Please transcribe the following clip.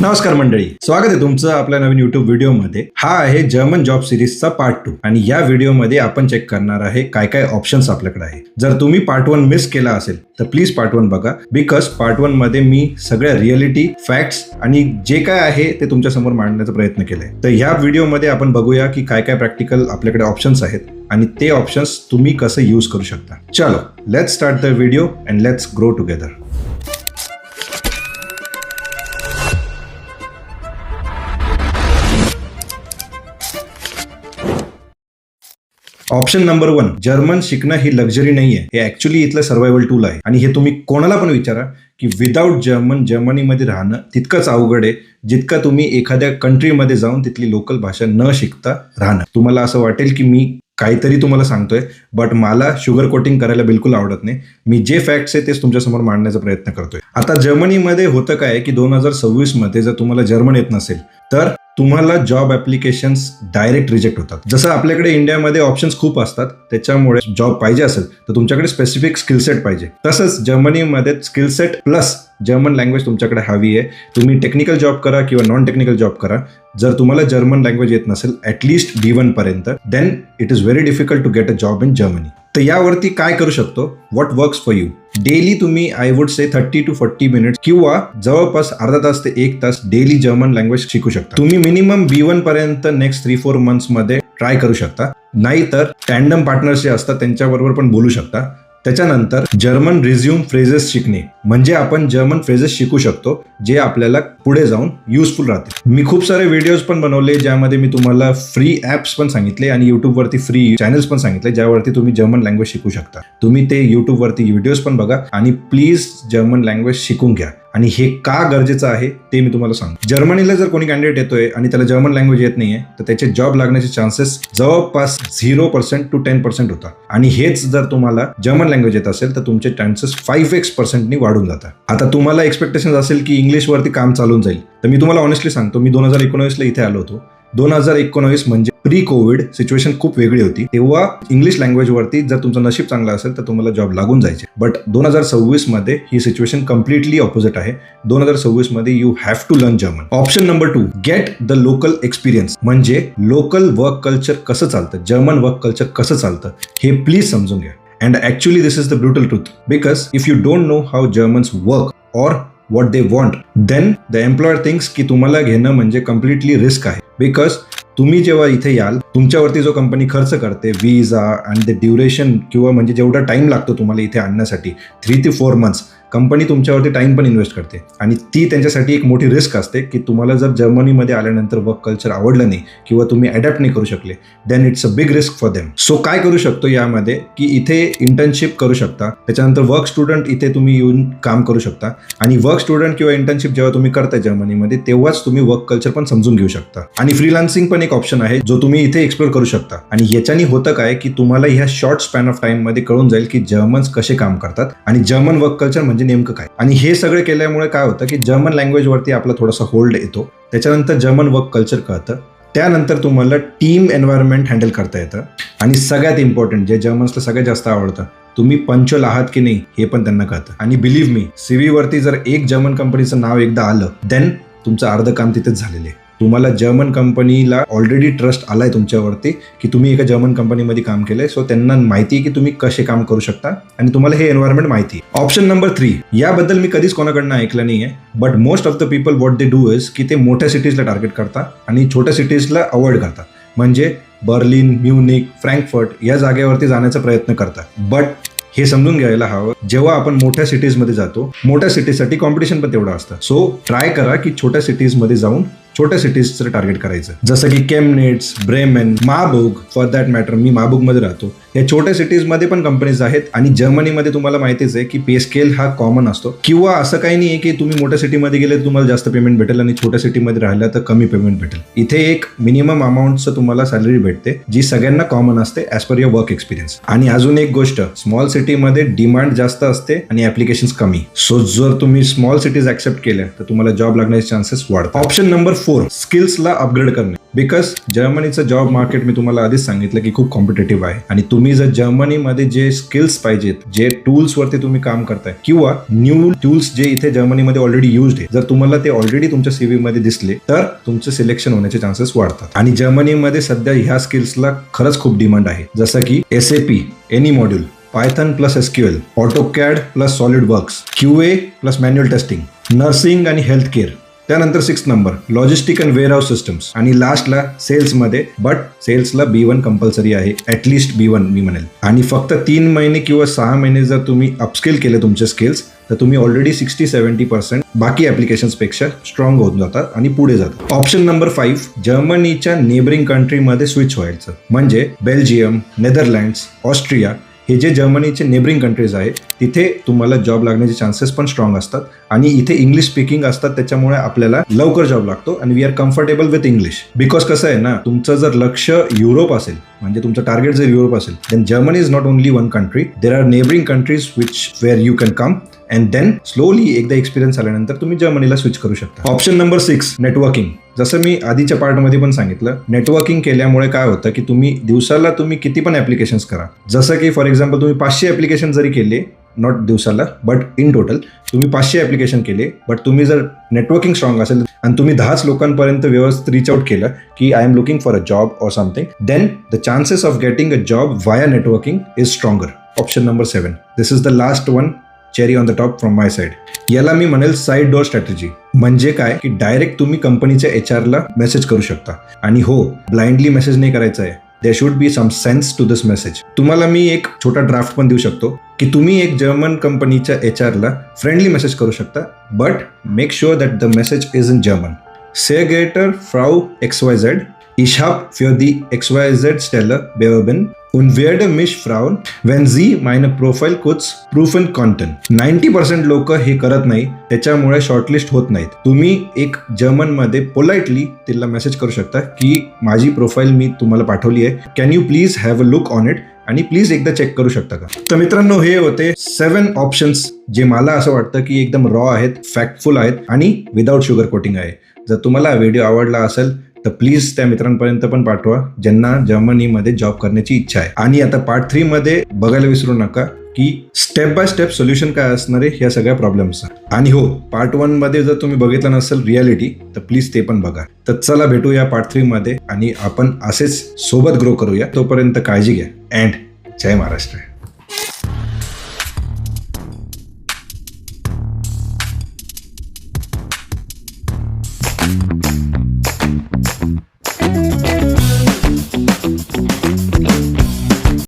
नमस्कार मंडळी. स्वागत आहे तुमचं आपल्या नवीन युट्यूब व्हिडिओमध्ये. हा आहे जर्मन जॉब सिरीजचा पार्ट टू आणि या व्हिडिओमध्ये आपण चेक करणार आहे काय काय ऑप्शन्स आपल्याकडे आहे जर तुम्ही पार्ट वन मिस केला असेल तर प्लीज पार्ट वन बघा. बिकॉज पार्ट वनमध्ये मी सगळ्या रिअलिटी फॅक्ट्स आणि जे काय आहे ते तुमच्यासमोर मांडण्याचा प्रयत्न केलाय. तर ह्या व्हिडिओमध्ये आपण बघूया की काय काय प्रॅक्टिकल आपल्याकडे ऑप्शन्स आहेत आणि ते ऑप्शन्स तुम्ही कसं यूज करू शकता. चलो let's start the video and let's grow together option number one German शिकणं ही लक्झरी नाही आहे हे ऍक्च्युली इथलं सर्वायवल टूल आहे. आणि हे तुम्ही कोणाला पण विचारा की विदाऊट जर्मन जर्मनीमध्ये राहणं तितकंच अवघड आहे जितकं तुम्ही एखाद्या कंट्रीमध्ये जाऊन तिथली लोकल भाषा न शिकता राहणं. तुम्हाला असं वाटेल की मी काहीतरी तुम्हाला सांगतोय बट मला शुगर कोटिंग करायला बिलकुल आवडत नाही. मी जे फॅक्ट्स आहे तेच तुमच्यासमोर मांडण्याचा प्रयत्न करतोय. आता जर्मनीमध्ये होतं काय की दोन हजार सव्वीसमध्ये जर तुम्हाला जर्मन येत नसेल तर तुम्हाला जॉब ऍप्लिकेशन्स डायरेक्ट रिजेक्ट होतात. जसं आपल्याकडे इंडियामध्ये ऑप्शन्स खूप असतात त्याच्यामुळे जॉब पाहिजे असेल तर तुमच्याकडे स्पेसिफिक स्किलसेट पाहिजे. तसंच जर्मनीमध्ये स्किलसेट प्लस जर्मन लँग्वेज तुमच्याकडे हवी आहे. तुम्ही टेक्निकल जॉब करा किंवा नॉन टेक्निकल जॉब करा. जर तुम्हाला जर्मन लँग्वेज येत नसेल ॲटलिस्ट डी वन पर्यंत then it is very difficult to get a job in Germany तर यावरती काय करू शकतो? What works for you daily तुम्ही I would say thirty to forty minutes किंवा जवळपास अर्धा तास ते एक तास डेली जर्मन लँग्वेज शिकू शकता. तुम्ही मिनिमम बी वन पर्यंत नेक्स्ट थ्री फोर मंथ्समध्ये ट्राय करू शकता. नाहीतर टँडम पार्टनर्स जे असतात त्यांच्याबरोबर पण बोलू शकता. त्याच्यानंतर जर्मन रिझ्यूम फ्रेजेस शिकणे. म्हणजे आपण जर्मन फ्रेजेस शिकू शकतो जे आपल्याला पुढे जाऊन युजफुल राहते मी खूप सारे व्हिडिओज पण बनवले ज्यामध्ये मी तुम्हाला फ्री ऍप्स पण सांगितले आणि युट्यूबवरती फ्री चॅनल्स पण सांगितले ज्यावरती तुम्ही जर्मन लँग्वेज शिकू शकता. तुम्ही ते युट्यूबवरती व्हिडिओज पण बघा आणि प्लीज जर्मन लँग्वेज शिकून घ्या. आणि हे का गरजेचं आहे ते मी तुम्हाला सांगतो. जर्मनीला जर कोणी कॅन्डिडेट येतोय आणि त्याला जर्मन लँग्वेज येत नाहीये तर त्याचे जॉब लागण्याचे चान्सेस जवळपास zero percent to ten percent होता आणि हेच जर तुम्हाला जर्मन लँग्वेज येत असेल तर तुमचे चान्सेस फाईव्ह एक्स पर्सेंटनी वाढून जातात. आता तुम्हाला एक्सपेक्टेशन असेल की इंग्लिशवरती काम चालून जाईल. तर मी तुम्हाला ऑनेस्टली सांगतो मी दोन हजार एकोणवीसला इथे आलो होतो. दोन हजार एकोणवीस म्हणजे प्री कोविड सिच्युएशन खूप वेगळी होती. तेव्हा इंग्लिश लँग्वेजवरती जर तुमचं नशीब चांगलं असेल तर तुम्हाला जॉब लागून जायचे. बट दोन हजार सव्वीसमध्ये ही सिच्युएशन कम्प्लिटली ऑपोजिट आहे. दोन हजार सव्वीसमध्ये you have to learn German option number two get the local experience म्हणजे लोकल वर्क कल्चर कसं चालतं? जर्मन वर्क कल्चर कसं चालतं? हे प्लीज समजून घ्या. And actually this is the brutal truth because if you don't know how Germans work or what they want then the employer things की तुम्हाला घेणं म्हणजे कम्प्लिटली रिस्क आहे. बिकॉज तुम्ही जेव्हा इथे याल तुमच्यावरती जो कंपनी खर्च करते विजा अँड द ड्युरेशन किंवा म्हणजे जेवढा टाइम लागतो तुम्हाला इथे आणण्यासाठी थ्री ते फोर मंथ्स कंपनी तुमच्यावरती टाइम पण इन्व्हेस्ट करते. आणि ती त्यांच्यासाठी एक मोठी रिस्क असते की तुम्हाला जर जर्मनीमध्ये आल्यानंतर वर्क कल्चर आवडलं नाही किंवा तुम्ही अडॅप्ट नाही करू शकले then it's a big risk for them so काय करू शकतो यामध्ये? की इथे इंटर्नशिप करू शकता. त्याच्यानंतर वर्क स्टुडंट इथे तुम्ही येऊन काम करू शकता. आणि वर्क स्टुडंट किंवा इंटर्नशिप जेव्हा तुम्ही करताय जर्मनीमध्ये तेव्हाच तुम्ही वर्क कल्चर पण समजून घेऊ शकता. आणि फ्रीलान्सिंग पण एक ऑप्शन आहे जो तुम्ही इथे एक्सप्लोर करू शकता. आणि याच्यानी होतं काय की तुम्हाला ह्या शॉर्ट स्पॅन ऑफ टाइममध्ये कळून जाईल की जर्मन्स कसे काम करतात. आणि जर्मन वर्क कल्चर म्हणजे म्हणजे नेमकं काय? आणि हे सगळं केल्यामुळे काय होतं की जर्मन लँग्वेजवरती आपला थोडासा होल्ड येतो. त्याच्यानंतर जर्मन वर्क कल्चर कळतं. त्यानंतर तुम्हाला टीम एन्व्हायरमेंट हँडल करता येतं. आणि सगळ्यात इम्पॉर्टंट जे जर्मन्सला सगळ्यात जास्त आवडतं तुम्ही पंचल आहात की नाही हे पण त्यांना कळतं. आणि बिलीव्ह मी सीव्ही वरती जर एक जर्मन कंपनीचं नाव एकदा आलं देन तुमचं अर्ध काम तिथेच झालेलं आहे. तुम्हाला जर्मन कंपनीला ऑलरेडी ट्रस्ट आलाय तुमच्यावरती की तुम्ही एका जर्मन कंपनीमध्ये काम केलंय. सो त्यांना माहिती आहे की तुम्ही कसे काम करू शकता आणि तुम्हाला हे एन्व्हायरमेंट माहिती आहे. ऑप्शन नंबर थ्री याबद्दल मी कधीच कोणाकडनं ऐकलं नाही आहे but most of the people what they do is की ते मोठ्या सिटीजला टार्गेट करतात आणि छोट्या सिटीजला अवॉइड करतात. म्हणजे बर्लिन म्युनिक फ्रँकफर्ट या जागेवरती जाण्याचा प्रयत्न करतात. बट हे समजून घ्यायला हवं जेव्हा आपण मोठ्या सिटीजमध्ये जातो मोठ्या सिटीजसाठी कॉम्पिटिशन पण तेवढं असतं. सो ट्राय करा की छोट्या सिटीजमध्ये जाऊन छोट्या सिटीजचं टार्गेट करायचं. जसं की Chemnitz Bremen Magdeburg for that matter मी महाबुगमध्ये राहतो. या छोट्या सिटीजमध्ये पण कंपनीज आहेत आणि जर्मनीमध्ये तुम्हाला माहितीच आहे की पे स्केल हा कॉमन असतो. किंवा असं काही नाही आहे की तुम्ही मोठ्या सिटीमध्ये गेले तर तुम्हाला जास्त पेमेंट भेटेल आणि छोट्या सिटीमध्ये राहिलं तर कमी पेमेंट भेटेल. इथे एक मिनिमम अमाऊंटचं तुम्हाला सॅलरी भेटते जी सगळ्यांना कॉमन असते as per your work experience आणि अजून एक गोष्ट स्मॉल सिटीमध्ये डिमांड जास्त असते आणि ऍप्लिकेशन कमी. सो जर तुम्ही स्मॉल सिटीज ऍक्सेप्ट केल्या तर तुम्हाला जॉब लागण्याचे चान्सेस वाढतात. ऑप्शन नंबर फोर स्किल्सला अपग्रेड करणे. बिकॉज जर्मनीचं जॉब मार्केट मी तुम्हाला आधीच सांगितलं की खूप कॉम्पिटेटिव्ह आहे. आणि तुम्ही जर जर्मनीमध्ये जे स्किल्स पाहिजेत जे टूल्सवरती तुम्ही काम करताय किंवा न्यू टूल्स जे इथे जर्मनीमध्ये ऑलरेडी युज्ड आहे जर तुम्हाला ते ऑलरेडी तुमच्या सीव्ही मध्ये दिसले तर तुमचं सिलेक्शन होण्याचे चान्सेस वाढतात. आणि जर्मनीमध्ये सध्या ह्या स्किल्सला खरंच खूप डिमांड आहे. जसं की S A P any module Python plus SQL AutoCAD plus SolidWorks Q A plus manual testing nursing आणि हेल्थ केअर त्यानंतर six number logistic and warehouse systems आणि लास्टला सेल्समध्ये बट सेल्सला बी वन कंपल्सरी आहे ॲटलिस्ट बी वन मी म्हणेल. आणि फक्त तीन महिने किंवा सहा महिने जर तुम्ही अपस्किल केले तुमचे स्किल्स तर तुम्ही ऑलरेडी सिक्स्टी सेव्हन्टी पर्सेंट बाकी ॲप्लिकेशन्सपेक्षा स्ट्रॉंग होऊन जातात आणि पुढे जातात. ऑप्शन नंबर फाईव्ह जर्मनीच्या नेबरिंग कंट्रीमध्ये स्विच व्हायचं. म्हणजे बेल्जियम नेदरलँड्स ऑस्ट्रिया हे जे जर्मनीचे नेबरिंग कंट्रीज आहे तिथे तुम्हाला जॉब लागण्याचे चान्सेस पण स्ट्रॉंग असतात आणि इथे इंग्लिश स्पीकिंग असतात त्याच्यामुळे आपल्याला लवकर जॉब लागतो आणि we are comfortable with English because कसं आहे ना तुमचं जर लक्ष युरोप असेल म्हणजे तुमचं टार्गेट जर युरोप असेल then Germany is not only one country there are neighbouring countries which where you can come and then slowly एकदा एक्सपिरियन्स आल्यानंतर तुम्ही जर्मनीला स्विच करू शकता. ऑप्शन नंबर सिक्स नेटवर्किंग जसं मी आधीच्या पार्टमध्ये पण सांगितलं नेटवर्किंग केल्यामुळे काय होतं की तुम्ही दिवसाला तुम्ही किती पण ॲप्लिकेशन्स करा. जसं की फॉर एक्झाम्पल तुम्ही पाचशे ऍप्लिकेशन जरी केले नॉट दिवसाला बट इन टोटल तुम्ही पाचशे ॲप्लिकेशन केले बट तुम्ही जर नेटवर्किंग स्ट्रॉंग असेल आणि तुम्ही दहाच लोकांपर्यंत व्यवस्थित रिच आउट केलं की I am looking for a job or something then the chances of getting a job via networking is stronger option number seven this is the last one cherry on the top from my side याला मी म्हणेल side door strategy म्हणजे काय? की direct तुम्ही कंपनीच्या H आरला message करू शकता. आणि हो ब्लाइंडली मेसेज नाही करायचा आहे. There should be some sense to this message तुम्हाला मी एक छोटा ड्राफ्ट पण देऊ शकतो की तुम्ही एक जर्मन कंपनीच्या एच आरला फ्रेंडली मेसेज करू शकता but make sure that the message is in German से गेटर फ्राऊ एक्स वाय झेड इशाप फ्युअर दी एक्स वाय झेड स्टेलर बेवबिन und werde mich frauen, wenn Sie meine Profile kurz prüfen konnten. Ninety percent लोक हे करत नाही त्याच्यामुळे शॉर्टलिस्ट होत नाहीत. तुम्ही एक जर्मनमध्ये पोलाइटली तिला मेसेज करू शकता की माझी प्रोफाईल मी तुम्हाला पाठवली आहे. Can you please have a look on it? आणि प्लीज एकदा चेक करू शकता का? तर मित्रांनो हे होते सेवन ऑप्शन्स जे मला असं वाटतं की एकदम रॉ आहेत फॅक्टफुल आहेत आणि विदाउट शुगर कोटिंग आहे. जर तुम्हाला व्हिडिओ आवडला असेल तर प्लीज त्या मित्रांपर्यंत पण पाठवा ज्यांना जर्मनीमध्ये जॉब करण्याची इच्छा आहे. आणि आता पार्ट थ्री मध्ये बघायला विसरू नका की स्टेप बाय स्टेप सोल्युशन काय असणार आहे ह्या सगळ्या प्रॉब्लेमचा आणि हो पार्ट वनमध्ये जर तुम्ही बघितलं नसेल रियालिटी तर प्लीज ते पण बघा. तर चला भेटूया पार्ट थ्री मध्ये आणि आपण असेच सोबत ग्रो करूया. तोपर्यंत काळजी घ्या. अँड जय महाराष्ट्र.